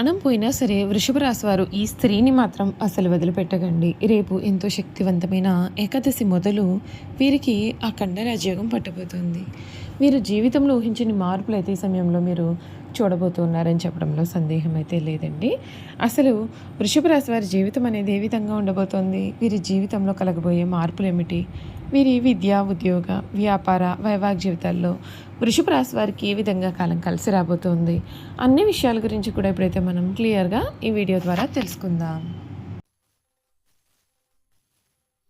ప్రాణం పోయినా సరే వృషభ రాశి వారు ఈ స్త్రీని మాత్రం అసలు వదిలిపెట్టకండి. రేపు ఎంతో శక్తివంతమైన ఏకాదశి మొదలు వీరికి ఆ కండరాజ్యోగం పట్టబోతుంది. మీరు జీవితంలో ఊహించని మార్పులు అయితే ఈ సమయంలో మీరు చూడబోతున్నారని చెప్పడంలో సందేహం అయితే లేదండి. అసలు వృషభ రాశి వారి జీవితం అనేది ఏ విధంగా ఉండబోతోంది? వీరి జీవితంలో కలగబోయే మార్పులు ఏమిటి? వీరి విద్య ఉద్యోగ వ్యాపార వైవాహిక జీవితాల్లో వృషభ రాశి వారికి ఏ విధంగా కాలం కలిసి రాబోతోంది? అన్ని విషయాల గురించి కూడా ఇప్పుడైతే మనం క్లియర్గా ఈ వీడియో ద్వారా తెలుసుకుందాం.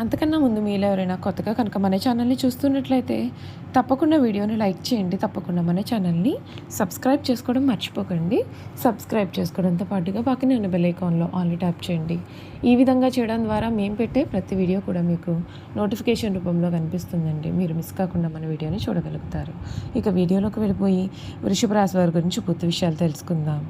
అంతకన్నా ముందు మీలో ఎవరైనా కొత్తగా కనుక మన ఛానల్ని చూస్తున్నట్లయితే తప్పకుండా వీడియోని లైక్ చేయండి. తప్పకుండా మన ఛానల్ని సబ్స్క్రైబ్ చేసుకోవడం మర్చిపోకండి. సబ్స్క్రైబ్ చేసుకోవడంతో పాటుగా పక్కనే ఉన్న బెల్ ఐకాన్లో ఆన్లీ ట్యాప్ చేయండి. ఈ విధంగా చేయడం ద్వారా మేము పెట్టే ప్రతి వీడియో కూడా మీకు నోటిఫికేషన్ రూపంలో కనిపిస్తుందండి. మీరు మిస్ కాకుండా మన వీడియోని చూడగలుగుతారు. ఇక వీడియోలోకి వెళ్ళిపోయి వృషభ రాశి వారి గురించి పూర్తి విషయాలు తెలుసుకుందాం.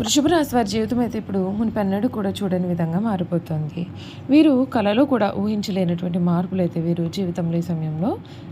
వృషభ రాశి వారి జీవితం అయితే ఇప్పుడు మునిపెన్నడూ కూడా చూడని విధంగా మారిపోతుంది. వీరు కళలో కూడా ఊహించలేనటువంటి మార్పులు అయితే వీరు జీవితంలో ఈ సమయంలో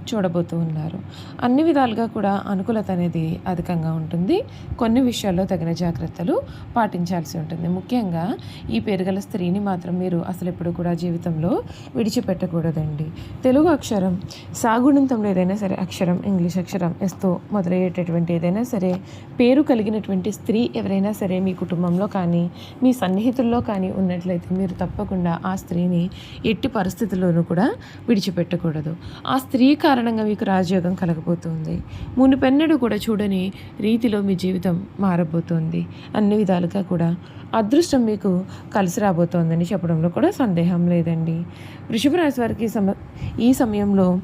చూడబోతూ ఉన్నారు. అన్ని విధాలుగా కూడా అనుకూలత అనేది అధికంగా ఉంటుంది. కొన్ని విషయాల్లో తగిన జాగ్రత్తలు పాటించాల్సి ఉంటుంది. ముఖ్యంగా ఈ పెరుగల స్త్రీని మాత్రం మీరు అసలు ఎప్పుడు కూడా జీవితంలో విడిచిపెట్టకూడదండి. తెలుగు అక్షరం సాగుణంతంలో ఏదైనా సరే అక్షరం ఇంగ్లీష్ అక్షరం ఎస్తో మొదలయ్యేటటువంటి ఏదైనా సరే పేరు కలిగినటువంటి స్త్రీ ఎవరైనా సరే మీ కుటుంబంలో కానీ మీ సన్నిహితుల్లో కానీ ఉన్నట్లయితే మీరు తప్పకుండా ఆ స్త్రీని ఎట్టి పరిస్థితుల్లోనూ కూడా విడిచిపెట్టకూడదు. ఆ స్త్రీ కారణంగా మీకు రాజయోగం కలగబోతుంది. మునిపెన్నడు కూడా చూడని రీతిలో మీ జీవితం మారబోతోంది. అన్ని విధాలుగా కూడా అదృష్టం మీకు కలిసి రాబోతోందని చెప్పడంలో కూడా సందేహం లేదండి. వృషభ రాశి వారికి సమ ఈ సమయంలో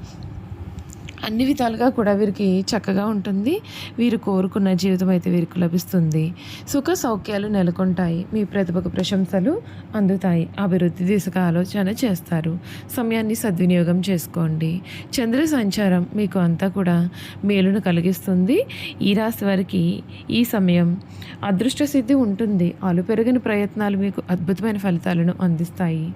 అన్ని విధాలుగా కూడా వీరికి చక్కగా ఉంటుంది. వీరు కోరుకున్న జీవితం అయితే వీరికి లభిస్తుంది. సుఖ సౌఖ్యాలు నెలకొంటాయి. మీ ప్రతిభకు ప్రశంసలు అందుతాయి. అభివృద్ధి దిశగా ఆలోచన చేస్తారు. సమయాన్ని సద్వినియోగం చేసుకోండి. చంద్ర సంచారం మీకు అంతా కూడా మేలును కలిగిస్తుంది. ఈ రాశి వారికి ఈ సమయం అదృష్ట సిద్ధి ఉంటుంది. అలు పెరిగిన ప్రయత్నాలు మీకు అద్భుతమైన ఫలితాలను అందిస్తాయి.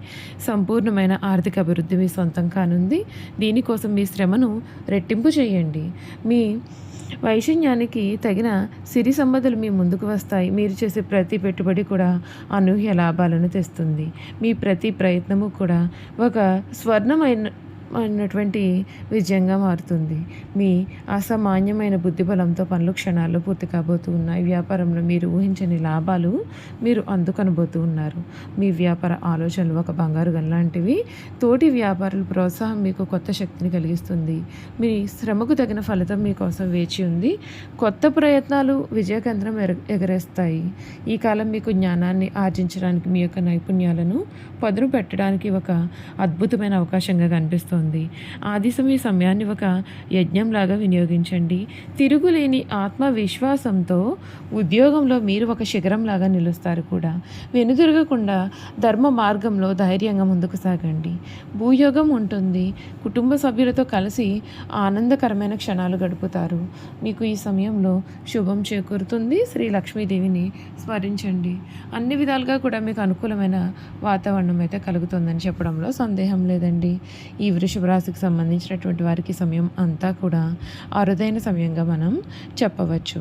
సంపూర్ణమైన ఆర్థిక అభివృద్ధి మీ సొంతం కానుంది. దీనికోసం మీ శ్రమను రెట్టింపు చేయండి. మీ వైషన్యానికి తగిన సిరి సంపదలు మీ ముందుకు వస్తాయి. మీరు చేసే ప్రతి పెట్టుబడి కూడా అనూహ్య లాభాలను తెస్తుంది. మీ ప్రతి ప్రయత్నము కూడా ఒక స్వర్ణమైన అన్నటువంటి విజయంగా మారుతుంది. మీ అసామాన్యమైన బుద్ధిబలంతో పనులు క్షణాల్లో పూర్తి కాబోతూ ఉన్నాయి. వ్యాపారంలో మీరు ఊహించని లాభాలు మీరు అందుకొనబోతూ ఉన్నారు. మీ వ్యాపార ఆలోచనలు ఒక బంగారు గల్లాంటివి తోటి వ్యాపారుల ప్రోత్సాహం మీకు కొత్త శక్తిని కలిగిస్తుంది. మీ శ్రమకు తగిన ఫలితం మీకోసం వేచి ఉంది. కొత్త ప్రయత్నాలు విజయకేంద్రం ఎర ఎగరేస్తాయి. ఈ కాలం మీకు జ్ఞానాన్ని ఆర్జించడానికి మీ యొక్క నైపుణ్యాలను పదును పెట్టడానికి ఒక అద్భుతమైన అవకాశంగా కనిపిస్తుంది. ఆ దిశ మీ సమయాన్ని ఒక యజ్ఞంలాగా వినియోగించండి. తిరుగులేని ఆత్మవిశ్వాసంతో ఉద్యోగంలో మీరు ఒక శిఖరంలాగా నిలుస్తారు కూడా. వెనుదిరగకుండా ధర్మ మార్గంలో ధైర్యంగా ముందుకు సాగండి. భూయోగం ఉంటుంది. కుటుంబ సభ్యులతో కలిసి ఆనందకరమైన క్షణాలు గడుపుతారు. మీకు ఈ సమయంలో శుభం చేకూరుతుంది. శ్రీ లక్ష్మీదేవిని స్మరించండి. అన్ని విధాలుగా కూడా మీకు అనుకూలమైన వాతావరణం అయితే కలుగుతుందని చెప్పడంలో సందేహం లేదండి. ఈ వృషభ రాశికి సంబంధించినటువంటి వారికి సమయం అంతా కూడా అరుదైన సమయంగా మనం చెప్పవచ్చు.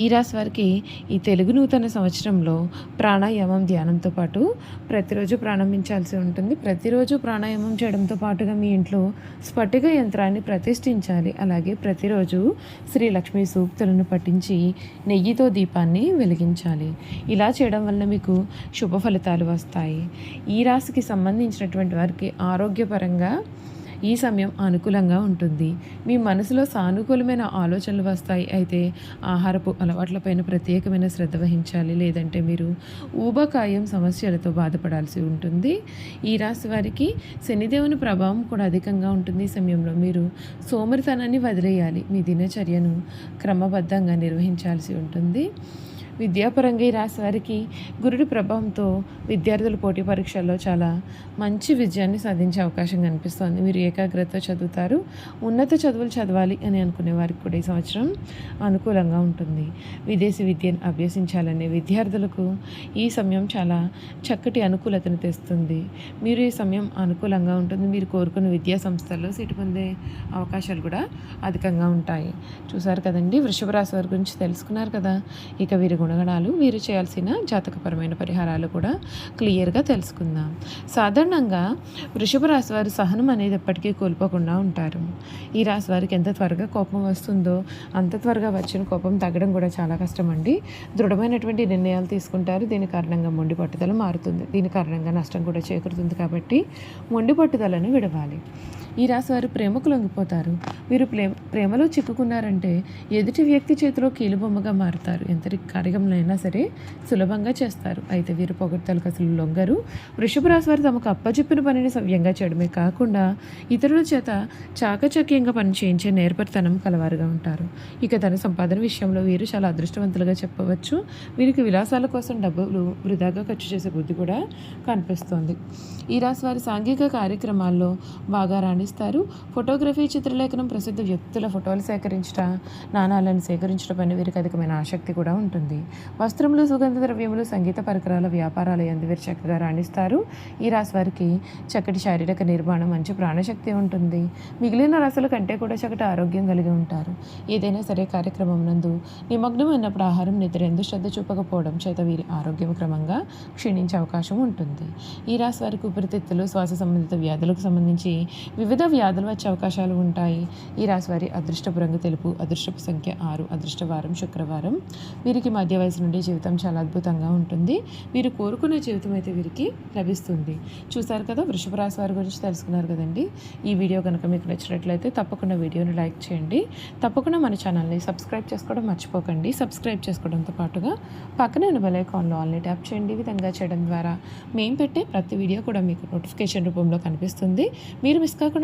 ఈ రాశి వారికి ఈ తెలుగు నూతన సంవత్సరంలో ప్రాణాయామం ధ్యానంతో పాటు ప్రతిరోజు ప్రారంభించాల్సి ఉంటుంది. ప్రతిరోజు ప్రాణాయామం చేయడంతో పాటుగా మీ ఇంట్లో స్ఫటిక యంత్రాన్ని ప్రతిష్ఠించాలి. అలాగే ప్రతిరోజు శ్రీ లక్ష్మీ సూక్తులను పఠించి నెయ్యితో దీపాన్ని వెలిగించాలి. ఇలా చేయడం వల్ల మీకు శుభ ఫలితాలు వస్తాయి. ఈ రాశికి సంబంధించినటువంటి వారికి ఆరోగ్యపరంగా ఈ సమయం అనుకూలంగా ఉంటుంది. మీ మనసులో సానుకూలమైన ఆలోచనలు వస్తాయి. అయితే ఆహారపు అలవాట్లపైన ప్రత్యేకమైన శ్రద్ధ వహించాలి. లేదంటే మీరు ఊబకాయం సమస్యలతో బాధపడాల్సి ఉంటుంది. ఈ రాశి వారికి శనిదేవుని ప్రభావం కూడా అధికంగా ఉంటుంది. ఈ సమయంలో మీరు సోమరితనాన్ని వదిలేయాలి. మీ దినచర్యను క్రమబద్ధంగా నిర్వహించాల్సి ఉంటుంది. విద్యాపరంగా ఈ రాశి వారికి గురుడి ప్రభావంతో విద్యార్థులు పోటీ పరీక్షల్లో చాలా మంచి విజయాన్ని సాధించే అవకాశం కనిపిస్తోంది. మీరు ఏకాగ్రత చదువుతారు ఉన్నత చదువులు చదవాలి అని అనుకునే వారికి కూడా ఈ సంవత్సరం అనుకూలంగా ఉంటుంది. విదేశీ విద్యను అభ్యసించాలనే విద్యార్థులకు ఈ సమయం చాలా చక్కటి అనుకూలతను తెస్తుంది. మీరు ఈ సమయం అనుకూలంగా ఉంటుంది. మీరు కోరుకున్న విద్యా సంస్థల్లో సీటు పొందే అవకాశాలు కూడా అధికంగా ఉంటాయి. చూసారు కదండి వృషభ రాశి వారి గురించి తెలుసుకున్నారు కదా. ఇక వీరి గుణగణాలు వీరు చేయాల్సిన జాతకపరమైన పరిహారాలు కూడా క్లియర్గా తెలుసుకుందాం. సాధారణంగా వృషభ రాశి వారు సహనం అనేది ఎప్పటికీ కోల్పోకుండా ఉంటారు. ఈ రాశి వారికి ఎంత త్వరగా కోపం వస్తుందో అంత త్వరగా వచ్చిన కోపం తగ్గడం కూడా చాలా కష్టం అండి దృఢమైనటువంటి నిర్ణయాలు తీసుకుంటారు. దీని కారణంగా మొండి పట్టుదల మారుతుంది. దీని కారణంగా నష్టం కూడా చేకూరుతుంది కాబట్టి మొండి పట్టుదలను విడవాలి. ఈ రాశి వారు ప్రేమకు లొంగిపోతారు. వీరు ప్రేమ ప్రేమలో చిక్కుకున్నారంటే ఎదుటి వ్యక్తి చేతిలో కీలుబొమ్మగా మారుతారు. ఎంతటి కార్యక్రమంలో అయినా సరే సులభంగా చేస్తారు. అయితే వీరు పొగడ్తలకు అసలు లొంగరు. వృషభ రాశి వారు తమకు అప్పచెప్పిన పనిని సవ్యంగా చేయడమే కాకుండా ఇతరుల చేత చాకచక్యంగా పని చేయించే నేర్పరితనం కలవారుగా ఉంటారు. ఇక ధన సంపాదన విషయంలో వీరు చాలా అదృష్టవంతులుగా చెప్పవచ్చు. వీరికి విలాసాల కోసం డబ్బులు వృధాగా ఖర్చు చేసే బుద్ధి కూడా కనిపిస్తోంది. ఈ రాశి వారి సాంఘిక కార్యక్రమాల్లో బాగా గమనిస్తారు. ఫోటోగ్రఫీ చిత్రలేఖనం ప్రసిద్ధ వ్యక్తుల ఫోటోలు సేకరించట నాణాలను సేకరించడం పని వీరికి అధికమైన ఆసక్తి కూడా ఉంటుంది. వస్త్రములు సుగంధ ద్రవ్యములు సంగీత పరికరాల వ్యాపారాల ఎందు వీరు చక్కగా రాణిస్తారు. ఈ రాశి వారికి చక్కటి శారీరక నిర్మాణం మంచి ప్రాణశక్తి ఉంటుంది. మిగిలిన రాశుల కంటే కూడా చక్కటి ఆరోగ్యం కలిగి ఉంటారు. ఏదైనా సరే కార్యక్రమం నందు నిమగ్నం అయినప్పుడు ఆహారం నిద్ర ఎందు శ్రద్ధ చూపకపోవడం చేత వీరి ఆరోగ్యం క్రమంగా క్షీణించే అవకాశం ఉంటుంది. ఈ రాశి వారికి ఊపిరితిత్తులు శ్వాస సంబంధిత వ్యాధులకు సంబంధించి వివిధ వ్యాధులు వచ్చే అవకాశాలు ఉంటాయి. ఈ రాశి వారి అదృష్టపు రంగు తెలుపు అదృష్టపు సంఖ్య ఆరు అదృష్టవారం శుక్రవారం. వీరికి మధ్య వయసు నుండి జీవితం చాలా అద్భుతంగా ఉంటుంది. వీరు కోరుకునే జీవితం అయితే వీరికి లభిస్తుంది. చూసారు కదా వృషభ రాశి వారి గురించి తెలుసుకున్నారు కదండి. ఈ వీడియో కనుక మీకు నచ్చినట్లయితే తప్పకుండా వీడియోని లైక్ చేయండి. తప్పకుండా మన ఛానల్ని సబ్స్క్రైబ్ చేసుకోవడం మర్చిపోకండి. సబ్స్క్రైబ్ చేసుకోవడంతో పాటుగా పక్కనే ఉన్న బెల్ ఐకాన్లో ఆల్ని ట్యాప్ చేయండి. ఈ విధంగా చేయడం ద్వారా మేము పెట్టే ప్రతి వీడియో కూడా మీకు నోటిఫికేషన్ రూపంలో కనిపిస్తుంది. మీరు మిస్ కాకుండా